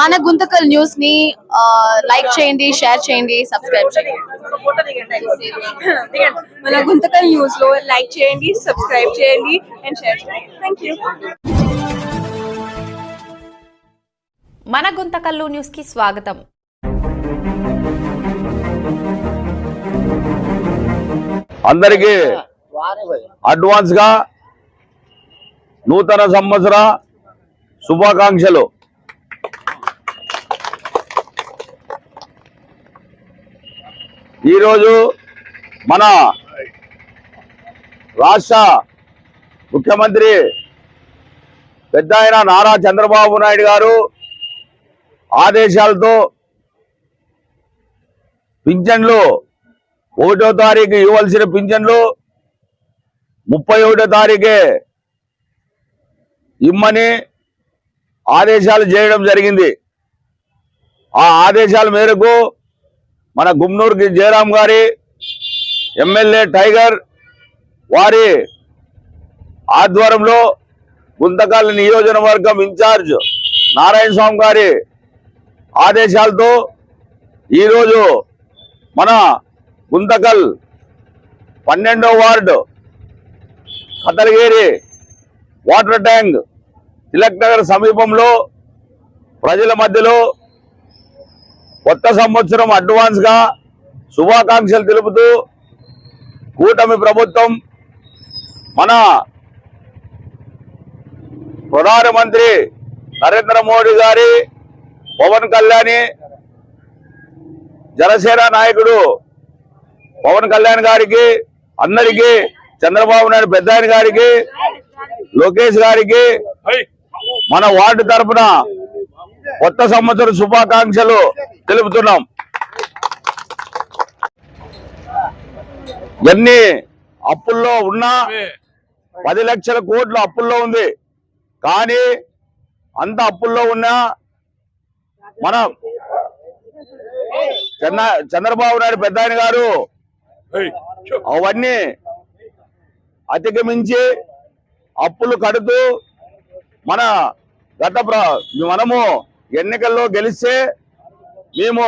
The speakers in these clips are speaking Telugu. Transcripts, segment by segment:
మన గుంతకల్ న్యూస్ని లైక్ చేయండి షేర్ చేయండి సబ్స్క్రైబ్ చేయండి. మన గుంతకల్ న్యూస్లో లైక్ చేయండి సబ్స్క్రైబ్ చేయండి అండ్ షేర్ చేయండి. థ్యాంక్ యూ మన గుంతకల్లు న్యూస్కి స్వాగతం. అందరికీ అడ్వాన్స్గా నూతన సంవత్సర శుభాకాంక్షలు. ఈరోజు మన రాష్ట్ర ముఖ్యమంత్రి పెద్ద ఆయన నారా చంద్రబాబు నాయుడు గారు ఆదేశాలతో పింఛన్లు ఒకటో తారీఖు ఇవ్వాల్సిన పింఛన్లు ముప్పై ఒకటో తారీఖే ఇమ్మని ఆదేశాలు చేయడం జరిగింది. ఆ ఆదేశాల మేరకు మన గుమ్నూరు జయరాం గారి ఎమ్మెల్యే టైగర్ వారి ఆధ్వర్యంలో గుంతకల్ నియోజకవర్గం ఇన్ఛార్జ్ నారాయణ స్వామి గారి ఆదేశాలతో ఈరోజు మన గుంతకల్ పన్నెండో ward Kathalagiri water tank Tilak Nagar సమీపంలో ప్రజల మధ్యలో కొత్త సంవత్సరం అడ్వాన్స్గా శుభాకాంక్షలు తెలుపుతూ కూటమి ప్రభుత్వం మన ప్రధానమంత్రి నరేంద్ర మోడీ గారి పవన్ కళ్యాణి జనసేన నాయకుడు పవన్ కళ్యాణ్ గారికి అందరికీ చంద్రబాబు నాయుడు పెద్ద గారికి లోకేష్ గారికి మన వార్డు తరపున కొత్త సంవత్సర శుభాకాంక్షలు తెలుపుతున్నాం. ఎన్ని అప్పుల్లో ఉన్నా పది లక్షల కోట్లు అప్పుల్లో ఉంది. కానీ అంత అప్పుల్లో ఉన్నా మన చంద్ర చంద్రబాబు నాయుడు పెద్ద ఆయన గారు అవన్నీ అధిగమించి అప్పులు కడుతూ మన గత మనము ఎన్నికల్లో గెలిస్తే మేము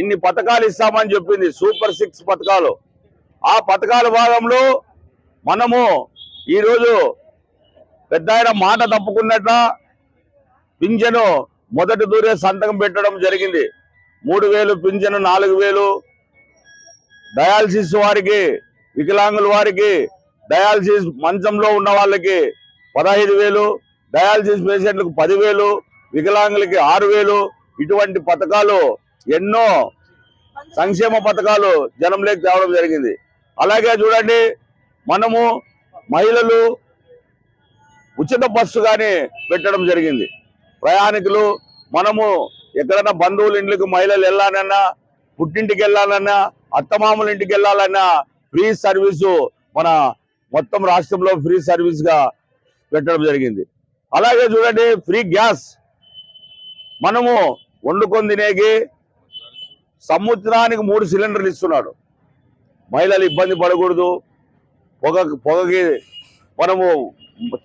ఇన్ని పథకాలు ఇస్తామని చెప్పింది సూపర్ సిక్స్ పథకాలు. ఆ పథకాల భాగంలో మనము ఈరోజు పెద్ద ఆయన మాట తప్పుకున్నట్ల పింఛను మొదటి దూరే సంతకం పెట్టడం జరిగింది. మూడు వేలు పింఛను నాలుగు వేలు. డయాలసిస్ వారికి వికలాంగుల వారికి డయాలసిస్ మంచంలో ఉన్న వాళ్ళకి పదహైదు వేలు డయాలసిస్ పేషెంట్లకు పదివేలు. వికలాంగులకి ఆరు వేలు ఇటువంటి పథకాలు ఎన్నో సంక్షేమ పథకాలు జనంలోకి తేవడం జరిగింది. అలాగే చూడండి మనము మహిళలు ఉచిత బస్సు కానీ పెట్టడం జరిగింది. ప్రయాణికులు మనము ఎక్కడైనా బంధువుల ఇంట్లోకి మహిళలు వెళ్ళాలన్నా పుట్టింటికి వెళ్ళాలన్నా అత్తమామల ఇంటికి వెళ్ళాలన్నా ఫ్రీ సర్వీసు మన మొత్తం రాష్ట్రంలో ఫ్రీ సర్వీస్గా పెట్టడం జరిగింది. అలాగే చూడండి ఫ్రీ గ్యాస్ మనము వండుకొని తినేకి సంవత్సరానికి మూడు సిలిండర్లు ఇస్తున్నాడు. మహిళలు ఇబ్బంది పడకూడదు. పొగ పొగకి మనము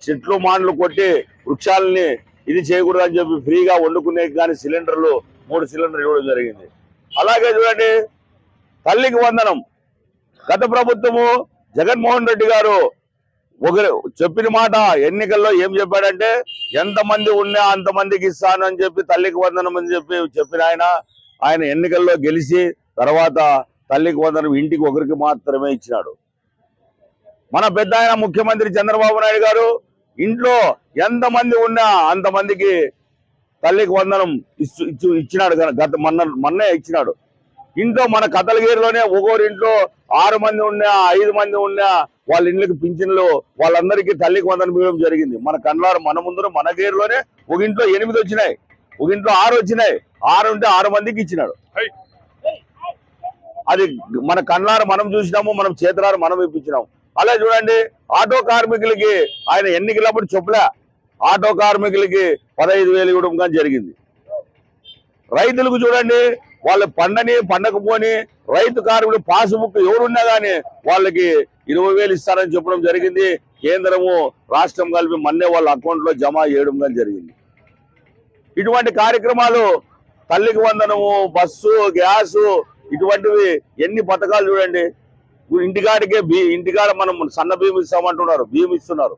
చెట్లు మాండ్లు కొట్టి వృక్షాలని ఇది చేయకూడదు అని చెప్పి ఫ్రీగా వండుకునే కానీ సిలిండర్లు మూడు సిలిండర్లు ఇవ్వడం జరిగింది. అలాగే చూడండి తల్లికి వందనం. గత ప్రభుత్వము జగన్మోహన్ రెడ్డి గారు ఒకరు చెప్పిన మాట ఎన్నికల్లో ఏం చెప్పాడంటే ఎంతమంది ఉన్నా అంతమందికి ఇస్తాను అని చెప్పి తల్లికి వందనం అని చెప్పి చెప్పిన ఆయన. ఆయన ఎన్నికల్లో గెలిచి తర్వాత తల్లికి వందనం ఇంటికి ఒకరికి మాత్రమే ఇచ్చినాడు. మన పెద్ద ఆయన ముఖ్యమంత్రి చంద్రబాబు నాయుడు గారు ఇంట్లో ఎంతమంది ఉన్నా అంతమందికి తల్లికి వందనం ఇచ్చు ఇచ్చు ఇచ్చినాడు గత మొన్న మొన్నే ఇచ్చినాడు. ఇంట్లో మన కథలగిరిలోనే ఒక్కొరి ఇంట్లో ఆరు మంది ఉన్నా ఐదు మంది ఉన్నా వాళ్ళ ఇంట్లోకి పింఛన్లు వాళ్ళందరికీ తల్లికి వందనం ఇవ్వడం జరిగింది. మన కండ్లారు మన ముందర మన గేరులోనే ఒక ఇంట్లో ఎనిమిది వచ్చినాయి. ఒక ఇంట్లో ఆరు వచ్చినాయి. ఆరు ఉంటే ఆరు మందికి ఇచ్చినాడు. అది మన కళ్ళారు మనం చూసినాము మనం చేతులారు మనం ఇప్పించినాము. అలా చూడండి ఆటో కార్మికులకి ఆయన ఎన్నికలప్పుడు చెప్పలే ఆటో కార్మికులకి పదహైదు వేలు ఇవ్వడం కానీ జరిగింది. రైతులకు చూడండి వాళ్ళు పండని పండకపోని రైతు కార్మికులు పాస్బుక్ ఎవరున్నా గానీ వాళ్ళకి ఇరవై వేలు ఇస్తారని చెప్పడం జరిగింది. కేంద్రము రాష్ట్రం కలిపి మన్నే వాళ్ళ అకౌంట్లో జమ చేయడం కానీ జరిగింది. ఇటువంటి కార్యక్రమాలు తల్లికి వందనము బస్సు గ్యాసు ఇటువంటివి ఎన్ని పథకాలు చూడండి. ఇంటికాడికే బీ ఇంటికాడ మనం సన్న భీమి ఇస్తామంటున్నారు భీమి ఇస్తున్నారు.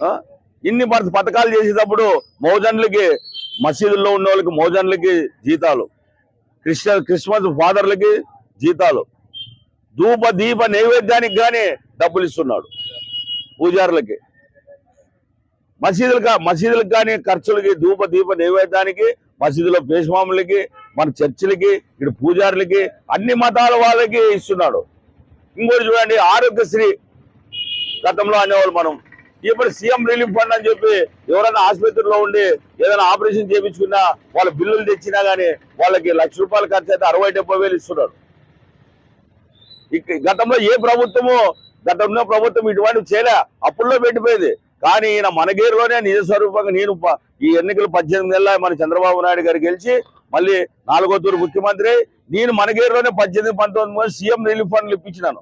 ఆ? ఇన్ని పథకాలు చేసేటప్పుడు మౌజన్లకి మసీదుల్లో ఉన్న వాళ్ళకి మోజన్లకి జీతాలు. క్రిస్ట క్రిస్మస్ ఫాదర్లకి జీతాలు. ధూప దీప నైవేద్యానికి కానీ డబ్బులు ఇస్తున్నాడు పూజారులకి. మసీదులకు మసీదులకు కానీ ఖర్చులకి ధూప దీప నైవేద్యానికి మసీదులో పేషమాములకి మన చర్చిలకి ఇటు పూజారులకి అన్ని మతాల వాళ్ళకి ఇస్తున్నాడు. ఇంకోటి చూడండి ఆరోగ్యశ్రీ గతంలో అనేవాళ్ళు మనం ఇప్పుడు సీఎం రిలీఫ్ ఫండ్ అని చెప్పి ఎవరైనా ఆసుపత్రిలో ఉండి ఏదైనా ఆపరేషన్ చేయించుకున్నా వాళ్ళ బిల్లులు తెచ్చినా గానీ వాళ్ళకి లక్ష రూపాయలు ఖర్చు అయితే అరవై డెబ్బై వేలు ఇస్తున్నారు. గతంలో ఏ ప్రభుత్వము గతంలో ప్రభుత్వం ఇటువంటివి చేయలే అప్పుల్లో పెట్టిపోయింది. కానీ ఈయన మనగేరులోనే నిజ స్వరూపంగా నేను ఈ ఎన్నికలు పద్దెనిమిది నెలల మన చంద్రబాబు నాయుడు గారు గెలిచి మళ్ళీ నాలుగో తూరు ముఖ్యమంత్రి నేను మనగేరులోనే పద్దెనిమిది పంతొమ్మిది మంది సీఎం రిలీఫ్ ఫండ్లు ఇప్పించినాను.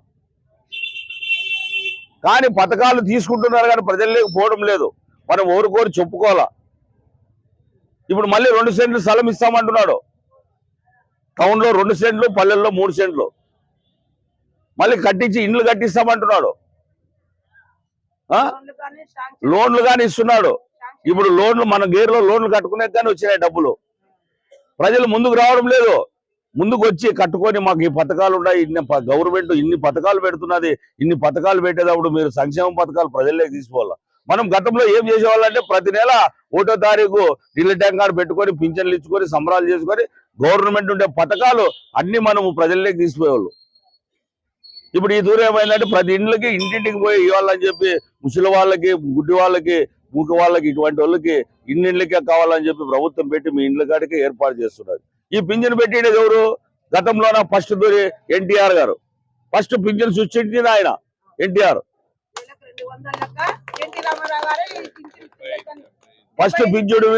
కానీ పథకాలు తీసుకుంటున్నారు కానీ ప్రజల్లోకి పోవడం లేదు. మనం ఓరుకోరు చెప్పుకోవాలా? ఇప్పుడు మళ్ళీ రెండు సెంట్లు స్థలం ఇస్తామంటున్నాడు. టౌన్లో రెండు సెంట్లు పల్లెల్లో మూడు సెంట్లు. మళ్ళీ కట్టించి ఇండ్లు కట్టిస్తామంటున్నాడు. లోన్లు కానీ ఇస్తున్నాడు. ఇప్పుడు లోన్లు మన గేర్లో లోన్లు కట్టుకునే కానీ వచ్చినాయి డబ్బులు. ప్రజలు ముందుకు రావడం లేదు. ముందుకు వచ్చి కట్టుకొని మాకు ఈ పథకాలు ఉన్నాయి ఇన్ని ప- గవర్నమెంట్ ఇన్ని పథకాలు పెడుతున్నది ఇన్ని పథకాలు పెట్టేటప్పుడు మీరు సంక్షేమ పథకాలు ప్రజల్లోకి తీసుకోవాలి? మనం గతంలో ఏం చేసేవాళ్ళంటే ప్రతి నెల ఒకటో తారీఖు ఢిల్లీ ట్యాంక్ కార్డు పెట్టుకొని పింఛన్లు ఇచ్చుకొని సంబరాలు చేసుకొని గవర్నమెంట్ ఉండే పథకాలు అన్ని మనము ప్రజల్లోకి తీసిపోయేవాళ్ళు. ఇప్పుడు ఈ దూరం ఏమైందంటే ప్రతి ఇండ్లకి ఇంటింటికి పోయి ఇవ్వాలని చెప్పి ముసలి వాళ్ళకి గుడ్డి వాళ్ళకి మూక వాళ్ళకి ఇటువంటి వాళ్ళకి ఇన్నిళ్ళకే కావాలని చెప్పి ప్రభుత్వం పెట్టి మీ ఇండ్ల కాడికి ఏర్పాటు చేస్తున్నారు. ఈ పింఛన్ పెట్టేది ఎవరు? గతంలోన ఫస్ట్ దూరి ఎన్టీఆర్ గారు. ఫస్ట్ పింఛన్ సృష్టించింది ఆయన ఎన్టీఆర్. ఫస్ట్ పింఛుడు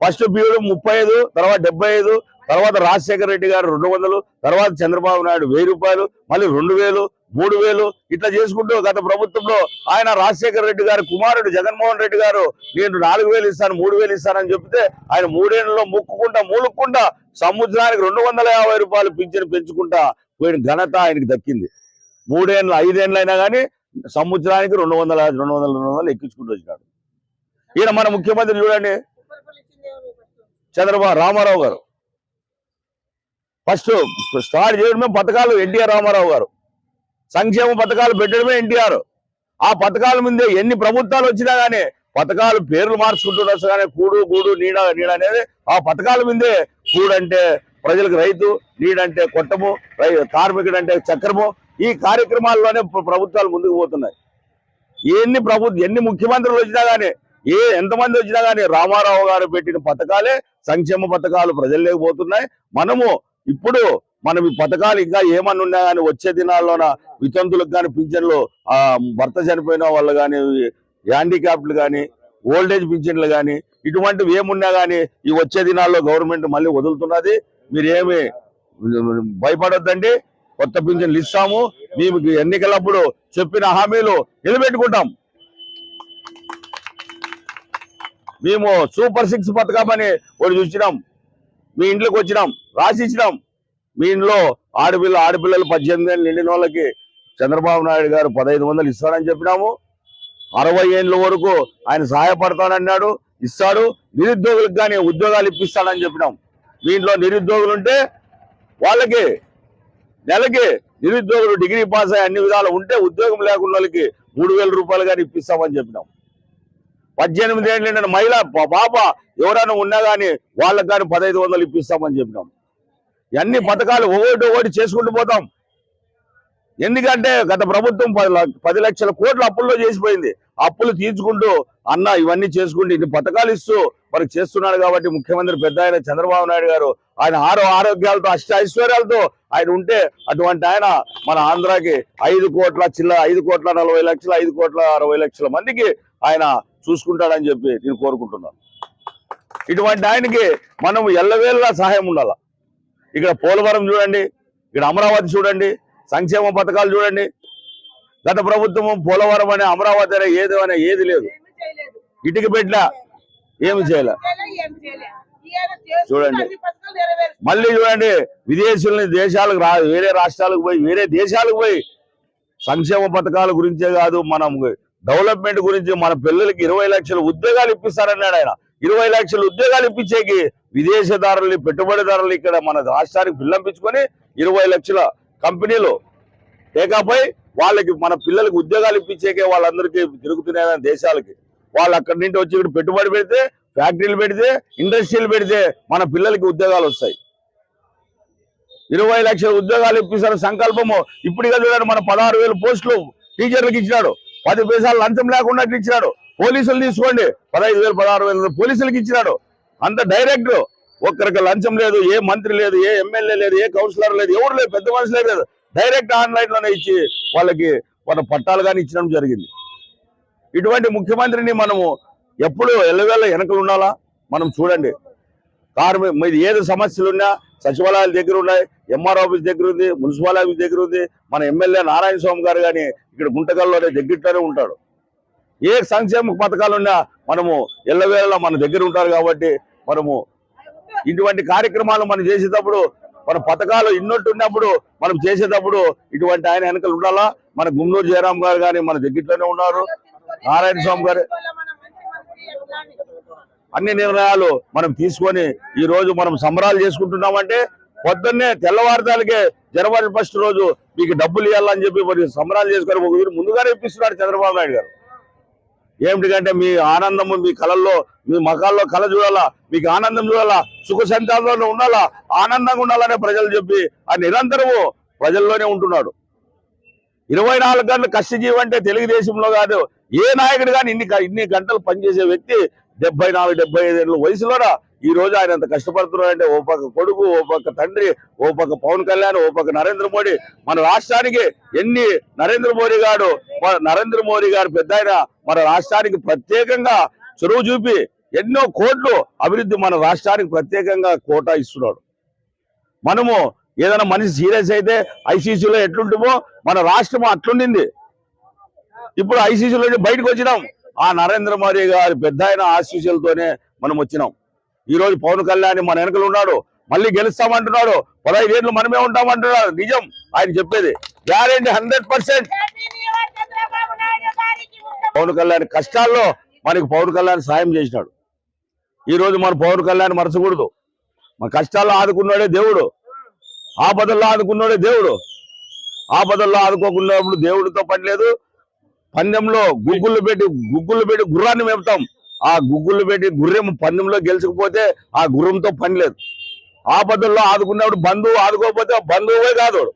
ఫస్ట్ పీరియడ్ ముప్పై ఐదు తర్వాత డెబ్బై ఐదు తర్వాత రాజశేఖర రెడ్డి గారు రెండు వందలు తర్వాత చంద్రబాబు నాయుడు వెయ్యి రూపాయలు మళ్ళీ రెండు వేలు మూడు వేలు ఇట్లా చేసుకుంటూ గత ప్రభుత్వంలో ఆయన రాజశేఖర రెడ్డి గారు కుమారుడు జగన్మోహన్ రెడ్డి గారు నేను నాలుగు వేలు ఇస్తాను మూడు వేలు ఇస్తానని చెప్తే ఆయన మూడేళ్ళలో ముక్కుకుంటా మూలుక్కుంటా సంవత్సరానికి రెండు వందల యాభై రూపాయలు పింఛను పెంచుకుంటా పోయిన ఘనత ఆయనకి దక్కింది. మూడేళ్ళు ఐదేళ్ళు అయినా కానీ సంవత్సరానికి రెండు వందల రెండు వందల రెండు వందలు ఎక్కించుకుంటూ వచ్చినాడు. ఈయన మన ముఖ్యమంత్రి చూడండి. చంద్రబాబు రామారావు గారు. ఫస్ట్ స్టార్ట్ చేయడమే పథకాలు ఎన్టీఆర్ రామారావు గారు. సంక్షేమ పథకాలు పెట్టడమే ఎన్టీఆర్. ఆ పథకాల ముందే ఎన్ని ప్రభుత్వాలు వచ్చినా కానీ పథకాలు పేర్లు మార్చుకుంటున్నారు కానీ కూడు గూడు నీడ నీడ అనేది ఆ పథకాల ముందే కూడంటే ప్రజలకు రైతు నీడంటే కొట్టము రై కార్మికుడు అంటే చక్రము. ఈ కార్యక్రమాల్లోనే ప్రభుత్వాలు ముందుకు పోతున్నాయి. ఎన్ని ప్రభుత్వం ఎన్ని ముఖ్యమంత్రులు వచ్చినా కానీ ఏ ఎంతమంది వచ్చినా కానీ రామారావు గారు పెట్టిన పథకాలే సంక్షేమ పథకాలు ప్రజల్లోకి పోతున్నాయి. మనము ఇప్పుడు మనం ఈ పథకాలు ఇంకా ఏమన్నా ఉన్నా కానీ వచ్చే దినాల్లోన వితంతులకు కానీ పింఛన్లు ఆ భర్త చనిపోయిన వాళ్ళు కానీ హ్యాండిక్యాప్లు కానీ ఓల్డేజ్ పింఛన్లు కానీ ఇటువంటివి ఏమున్నా కానీ ఈ వచ్చే దినాల్లో గవర్నమెంట్ మళ్ళీ వదులుతున్నది. మీరేమి భయపడొద్దండి. కొత్త పింఛన్లు ఇస్తాము. మేము ఎన్నికలప్పుడు చెప్పిన హామీలు నిలబెట్టుకుంటాం. మేము సూపర్ సిక్స్ పథకం ఒకటి చూసినాం. మీ ఇంట్లోకి వచ్చినాం. రాసిచ్చినాం మీ ఇంట్లో ఆడపిల్ల ఆడపిల్లలు పద్దెనిమిది ఏళ్ళు నిండిన వాళ్ళకి చంద్రబాబు నాయుడు గారు పదహైదు వందలు ఇస్తారని చెప్పినాము. అరవై ఏళ్ళ వరకు ఆయన సహాయపడతానన్నాడు ఇస్తాడు. నిరుద్యోగులకు కానీ ఉద్యోగాలు ఇప్పిస్తాడని చెప్పినాం. దీంట్లో నిరుద్యోగులు ఉంటే వాళ్ళకి నెలకి నిరుద్యోగులు డిగ్రీ పాస్ అయ్యి అన్ని విధాలు ఉంటే ఉద్యోగం లేకుండా వాళ్ళకి మూడు వేల రూపాయలు కానీ ఇప్పిస్తామని చెప్పినాం. పద్దెనిమిది ఏళ్ళు మహిళ పాప ఎవరైనా ఉన్నా కానీ వాళ్ళకి కానీ పదహైదు వందలు ఇప్పిస్తామని చెప్పినాం. అన్ని పథకాలు ఒకటి ఒకటి చేసుకుంటూ పోతాం. ఎందుకంటే గత ప్రభుత్వం పది పది లక్షల కోట్ల అప్పుల్లో చేసిపోయింది. అప్పులు తీర్చుకుంటూ అన్న ఇవన్నీ చేసుకుంటూ ఇన్ని పథకాలు ఇస్తూ మనకు చేస్తున్నాడు కాబట్టి ముఖ్యమంత్రి పెద్ద ఆయన చంద్రబాబు నాయుడు గారు ఆయన ఆరో ఆరోగ్యాలతో అష్ట ఐశ్వర్యాలతో ఆయన ఉంటే అటువంటి ఆయన మన ఆంధ్రాకి ఐదు కోట్ల చిల్ల ఐదు కోట్ల నలభై లక్షల ఐదు కోట్ల అరవై లక్షల మందికి ఆయన చూసుకుంటాడని చెప్పి నేను కోరుకుంటున్నాను. ఇటువంటి ఆయనకి మనం ఎల్లవేళ్ళ సహాయం ఉండాల. ఇక్కడ పోలవరం చూడండి ఇక్కడ అమరావతి చూడండి సంక్షేమ పథకాలు చూడండి గత ప్రభుత్వం పోలవరం అనే అమరావతి అనే ఏది అనే ఏది లేదు. ఇటుక పెట్టిన ఏమి చేయలే. చూడండి. మళ్ళీ చూడండి విదేశీయులని దేశాలకు రా వేరే రాష్ట్రాలకు పోయి వేరే దేశాలకు పోయి సంక్షేమ పథకాల గురించే కాదు మనం డెవలప్మెంట్ గురించి మన పిల్లలకి ఇరవై లక్షల ఉద్యోగాలు ఇప్పిస్తారన్నాడు ఆయన. ఇరవై లక్షల ఉద్యోగాలు ఇప్పించేకి విదేశదారులు పెట్టుబడిదారులు ఇక్కడ మన రాష్ట్రానికి పిల్లంపించుకొని ఇరవై లక్షల కంపెనీలు లేకపోయి వాళ్ళకి మన పిల్లలకి ఉద్యోగాలు ఇప్పించేకే వాళ్ళందరికీ తిరుగుతున్నాయి దేశాలకి. వాళ్ళు అక్కడి నుండి వచ్చి ఇక్కడ పెట్టుబడి పెడితే ఫ్యాక్టరీలు పెడితే ఇండస్ట్రీలు పెడితే మన పిల్లలకి ఉద్యోగాలు వస్తాయి. ఇరవై లక్షల ఉద్యోగాలు ఇప్పిస్తున్న సంకల్పము ఇప్పటికే చూడండి మన పదహారు వేల పోస్టులు టీచర్లకు ఇచ్చినాడు. పది పైసలు లంచం లేకుండా ఇచ్చినాడు. పోలీసులు తీసుకోండి. పదహైదు వేలు పదహారు వేలు పోలీసులకు ఇచ్చినాడు. అంత డైరెక్ట్ ఒక్కరికి లంచం లేదు ఏ మంత్రి లేదు ఏ ఎమ్మెల్యే లేదు ఏ కౌన్సిలర్ లేదు ఎవరు లేదు పెద్ద మనుషులే లేదు. డైరెక్ట్ ఆన్లైన్లోనే ఇచ్చి వాళ్ళకి వాళ్ళ పట్టాలు కానీ ఇచ్చడం జరిగింది. ఇటువంటి ముఖ్యమంత్రిని మనము ఎప్పుడు ఎల్లవేళ వెనకలు ఉండాలా? మనం చూడండి. కార్మి మీది ఏది సమస్యలు ఉన్నా సచివాలయాల దగ్గర ఉన్నాయి ఎంఆర్ ఆఫీస్ దగ్గర ఉంది మున్సిపల్ ఆఫీస్ దగ్గర ఉంది మన ఎమ్మెల్యే నారాయణ స్వామి గారు కానీ ఇక్కడ గుంటకల్లోనే దగ్గరలోనే ఉంటాడు. ఏ సంక్షేమ పథకాలు ఉన్నా మనము ఎల్లవేళ మన దగ్గర ఉంటారు కాబట్టి మనము ఇటువంటి కార్యక్రమాలు మనం చేసేటప్పుడు మన పథకాలు ఇన్నట్టున్నప్పుడు మనం చేసేటప్పుడు ఇటువంటి ఆయన వెనకలు ఉండాలా? మన గుమ్మనూరు జయరాం గారు కానీ మన దగ్గరలోనే ఉన్నారు. నారాయణ స్వామి గారు. అన్ని నిర్ణయాలు మనం తీసుకొని ఈ రోజు మనం సంబరాలు చేసుకుంటున్నామంటే పొద్దున్నే తెల్లవారుదాలకే జనవరి ఫస్ట్ రోజు మీకు డబ్బులు ఇవ్వాలని చెప్పి మరి సంబరాలు చేసుకొని ఒక ముందుగానే ఇప్పిస్తున్నారు చంద్రబాబు నాయుడు గారు. ఏమిటికంటే మీ ఆనందము మీ కళల్లో మీ మకాల్లో కళ చూడాలా మీకు ఆనందం చూడాలా సుఖ సంతానంలో ఉండాలా ఆనందంగా ఉండాలనే ప్రజలు చెప్పి ఆ నిరంతరము ప్రజల్లోనే ఉంటున్నాడు. ఇరవై నాలుగు గంటలు కష్టజీవి అంటే తెలుగుదేశంలో కాదు ఏ నాయకుడు కానీ ఇన్ని ఇన్ని గంటలు పనిచేసే వ్యక్తి డెబ్బై నాలుగు డెబ్బై ఐదు ఏళ్ళ వయసులోనా ఈ రోజు ఆయన అంత కష్టపడుతున్నారంటే ఓ పక్క కొడుకు ఓ పక్క తండ్రి ఓ పక్క పవన్ కళ్యాణ్ ఓ పక్క నరేంద్ర మోడీ. మన రాష్ట్రానికి ఎన్ని నరేంద్ర మోడీ గారు నరేంద్ర మోడీ గారు పెద్ద మన రాష్ట్రానికి ప్రత్యేకంగా చొరవ చూపి ఎన్నో కోట్లు అభివృద్ధి మన రాష్ట్రానికి ప్రత్యేకంగా కోటా ఇస్తున్నాడు. మనము ఏదైనా మనిషి సీరియస్ అయితే ఐసీసీలో ఎట్లుంటుమో మన రాష్ట్రం అట్లుండింది. ఇప్పుడు ఐసీసీలో బయటకు వచ్చినాం. ఆ నరేంద్ర మోడీ గారి పెద్ద ఆయన ఆశీస్సులతోనే మనం వచ్చినాం. ఈ రోజు పవన్ కళ్యాణ్ మన వెనకలు ఉన్నాడు. మళ్ళీ గెలుస్తామంటున్నాడు. పదహైదు ఏళ్ళు మనమే ఉంటామంటున్నాడు. నిజం. ఆయన చెప్పేది. Guarantee hundred percent. Pawan Kalyan కష్టాల్లో మనకి పవన్ కళ్యాణ్ సాయం చేసినాడు. ఈ రోజు మన పవన్ కళ్యాణ్ మరచకూడదు. మన కష్టాల్లో ఆదుకున్నాడే దేవుడు. ఆపదల్లో ఆదుకున్నాడే దేవుడు. ఆపదల్లో ఆదుకోకుండా దేవుడితో పని లేదు. పందెంలో గుగ్గులు పెట్టి గుగ్గులు పెట్టి గుర్రాన్ని మేపుతాం. ఆ గుగ్గులు పెట్టి గుర్రం పందెంలో గెలుచుకుపోతే ఆ గుర్రంతో పని లేదు. ఆపదల్లో ఆదుకున్నప్పుడు బంధువు ఆదుకోకపోతే బంధువువే కాదు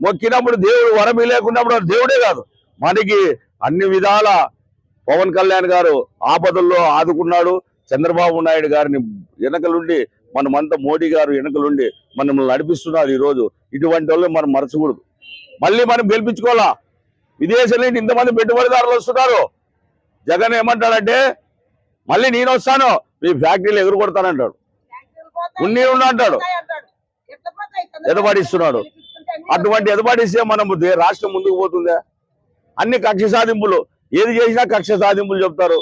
మొక్కినప్పుడు దేవుడు వరమి లేకున్నప్పుడు దేవుడే కాదు. మనకి అన్ని విధాల పవన్ కళ్యాణ్ గారు ఆపదల్లో ఆదుకున్నాడు. చంద్రబాబు నాయుడు గారిని వెనకలుండి మనమంతా మోడీ గారు వెనకలుండి మనల్ని నడిపిస్తున్నారు ఈ రోజు ఇటువంటి వాళ్ళు మనం మరచకూడదు. మళ్ళీ మనం గెలిపించుకోవాలా? విదేశాల నుండి ఇంతమంది పెట్టుబడిదారులు వస్తున్నారు. జగన్ ఏమంటాడంటే మళ్ళీ నేను వస్తాను మీ ఫ్యాక్టరీలు ఎగురు కొడతానంటాడు ఉన్ని ఉన్నా అంటాడు. ఎదబాడిస్తున్నాడు. అటువంటి ఎదబాడిస్తే మనం రాష్ట్రం ముందుకు పోతుందా? అన్ని కక్ష సాధింపులు. ఏది చేసినా కక్ష సాధింపులు చెప్తారు.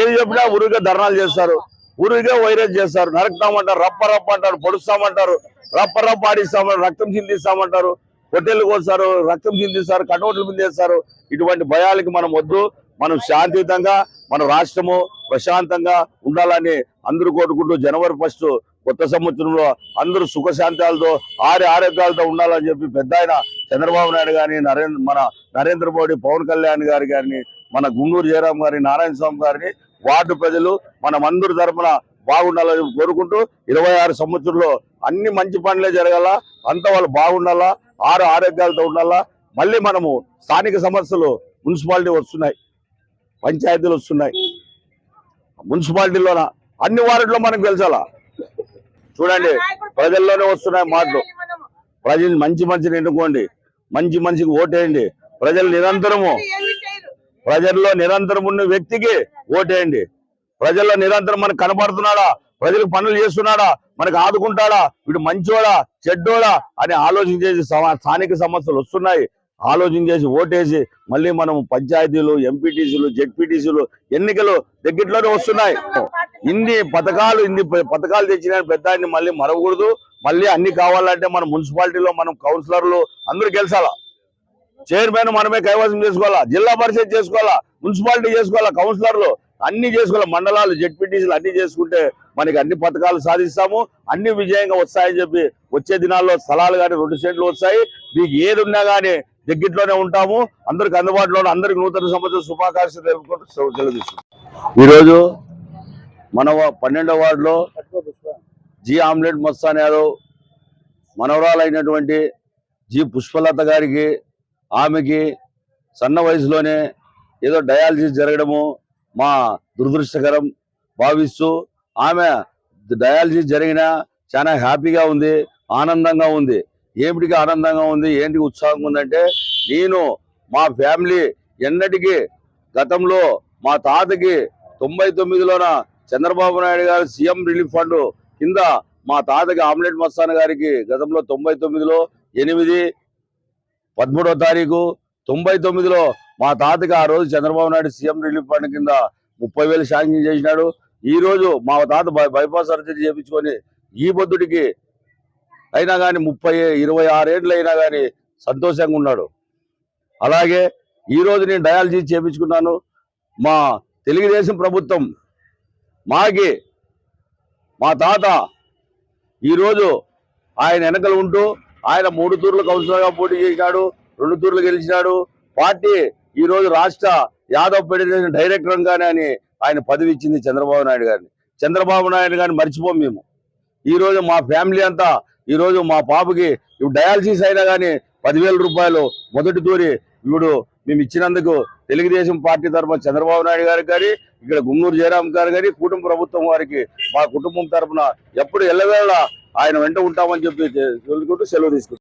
ఏది చెప్పినా ఊరిగా ధర్నాలు చేస్తారు. ఊరిగా వైరస్ చేస్తారు. నరకుతామంటారు రప్ప రప్ప అంటారు పొడుస్తామంటారు రప్ప రప్ప ఆడిస్తామంటారు రక్తం చిందిస్తామంటారు పొట్టేళ్ళు కోస్తారు రక్తం చిందిస్తారు కటౌట్లు పిందేస్తారు. ఇటువంటి భయాలకి మనం వద్దు. మనం శాంతియుతంగా మన రాష్ట్రము ప్రశాంతంగా ఉండాలని అందరూ కోరుకుంటూ జనవరి ఫస్ట్ కొత్త సంవత్సరంలో అందరూ సుఖశాంతాలతో ఆరి ఆరోగ్యాలతో ఉండాలని చెప్పి పెద్ద ఆయన చంద్రబాబు నాయుడు కానీ నరేంద్ర మన నరేంద్ర మోడీ పవన్ కళ్యాణ్ గారి గారిని మన గుండూరు జయరాం గారిని నారాయణ స్వామి గారిని వార్డు ప్రజలు మనం అందరి తరపున బాగుండాలని కోరుకుంటూ ఇరవై ఆరు సంవత్సరంలో అన్ని మంచి పనులే జరగాల అంతా వాళ్ళు బాగుండాలా ఆరు ఆరోగ్యాలతో ఉండాలా మళ్ళీ మనము స్థానిక సమస్యలు మున్సిపాలిటీ వస్తున్నాయి. పంచాయతీలు వస్తున్నాయి. మున్సిపాలిటీలోన? అన్ని వార్డులో మనకు గెలిచాలా చూడండి ప్రజల్లోనే వస్తున్నాయి మాటలు. ప్రజలు మంచి మంచిని ఎన్నుకోండి. మంచి మనిషికి ఓటేయండి. ప్రజలు నిరంతరము ప్రజల్లో నిరంతరం ఉన్న వ్యక్తికి ఓటేయండి. ప్రజల్లో నిరంతరం మనకు కనబడుతున్నాడా? ప్రజలకు పనులు చేస్తున్నాడా? మనకు ఆదుకుంటాడా? వీడు మంచోడా? చెడ్డోడా? అని ఆలోచన చేసి స్థానిక సమస్యలు వస్తున్నాయి. ఆలోచన చేసి ఓటేసి మళ్ళీ మనం పంచాయతీలు ఎంపీటీసీలు జెడ్పీటీసీలు ఎన్నికలు దగ్గరలోనే వస్తున్నాయి. ఇన్ని పథకాలు ఇన్ని పథకాలు తెచ్చిన పెద్ద మళ్ళీ మరవకూడదు. మళ్ళీ అన్ని కావాలంటే మన మున్సిపాలిటీలో మనం కౌన్సిలర్లు అందరూ గెలిచాలా? చైర్మన్ మనమే కైవసం చేసుకోవాలా? జిల్లా పరిషత్ చేసుకోవాలా? మున్సిపాలిటీ చేసుకోవాలా? కౌన్సిలర్లు అన్ని చేసుకోవాలి? మండలాలు జెడ్పీటీసీలు అన్ని చేసుకుంటే మనకి అన్ని పథకాలు సాధిస్తాము. అన్ని విజయంగా వస్తాయని చెప్పి వచ్చే దినాల్లో స్థలాలు కానీ రెండు సెంట్లు వస్తాయి. మీకు ఏది ఉన్నా కానీ దగ్గరలోనే ఉంటాము. అందరికి అందుబాటులో అందరికి నూతన సంవత్సరం శుభాకాంక్షలు తెలుపుకుంటూ సెలవు ఈరోజు మన పన్నెండో పన్నెండవ వార్డులో జి ఆమ్లెట్ మస్తాన్ యాదవ్ మనవరాలైనటువంటి జి పుష్పలత గారికి ఆమెకి సన్న వయసులోనే ఏదో డయాలసిస్ జరగడము మా దురదృష్టకరం భావిస్తూ ఆమె డయాలసిస్ జరిగినా చాలా హ్యాపీగా ఉంది ఆనందంగా ఉంది. ఏమిటికి ఆనందంగా ఉంది? ఏంటికి ఉత్సాహంగా ఉందంటే నేను మా ఫ్యామిలీ ఎన్నటికీ గతంలో మా తాతకి తొంభై తొమ్మిదిలోన చంద్రబాబు నాయుడు గారు సీఎం రిలీఫ్ ఫండ్ కింద మా తాతకి ఆమ్లెట్ మస్తాన్ గారికి గతంలో తొంభై తొమ్మిదిలో ఎనిమిది పదమూడో తారీఖు తొంభై తొమ్మిదిలో మా తాతకి ఆ రోజు Chandrababu Naidu CM relief fund కింద ముప్పై వేలు శాంక్షన్ చేసినాడు. ఈరోజు మా తాత బై- బైపాస్ సర్జరీ చేయించుకొని ఈ బొద్దుడికి అయినా కానీ ముప్పై ఇరవై ఆరేళ్ళు అయినా కానీ సంతోషంగా ఉన్నాడు. అలాగే ఈరోజు నేను డయాలసిస్ చేయించుకున్నాను మా తెలుగుదేశం ప్రభుత్వం మాకి మా తాత ఈరోజు ఆయన వెనకలు ఉంటూ ఆయన మూడు తూర్లు కౌన్సిలర్గా పోటీ చేసినాడు రెండు తూర్లు గెలిచినాడు. పార్టీ ఈరోజు రాష్ట్ర యాదవ్ ఫెడరేషన్ డైరెక్టర్గానే అని ఆయన పదవి ఇచ్చింది చంద్రబాబు నాయుడు గారిని. చంద్రబాబు నాయుడు గారిని మర్చిపోం మేము. ఈరోజు మా ఫ్యామిలీ అంతా ఈ రోజు మా పాపకి ఇప్పుడు డయాలసిస్ అయినా కానీ పదివేల రూపాయలు మొదటి తూరి ఇప్పుడు మేము ఇచ్చినందుకు తెలుగుదేశం పార్టీ తరఫున చంద్రబాబు నాయుడు గారికి కానీ ఇక్కడ గుంగూరు జయరామ్ గారు కానీ కుటుంబ ప్రభుత్వం వారికి మా కుటుంబం తరఫున ఎప్పుడు ఎల్లవేళ ఆయన వెంట ఉంటామని చెప్పి తెలుసుకుంటూ సెలవు తీసుకుంటాం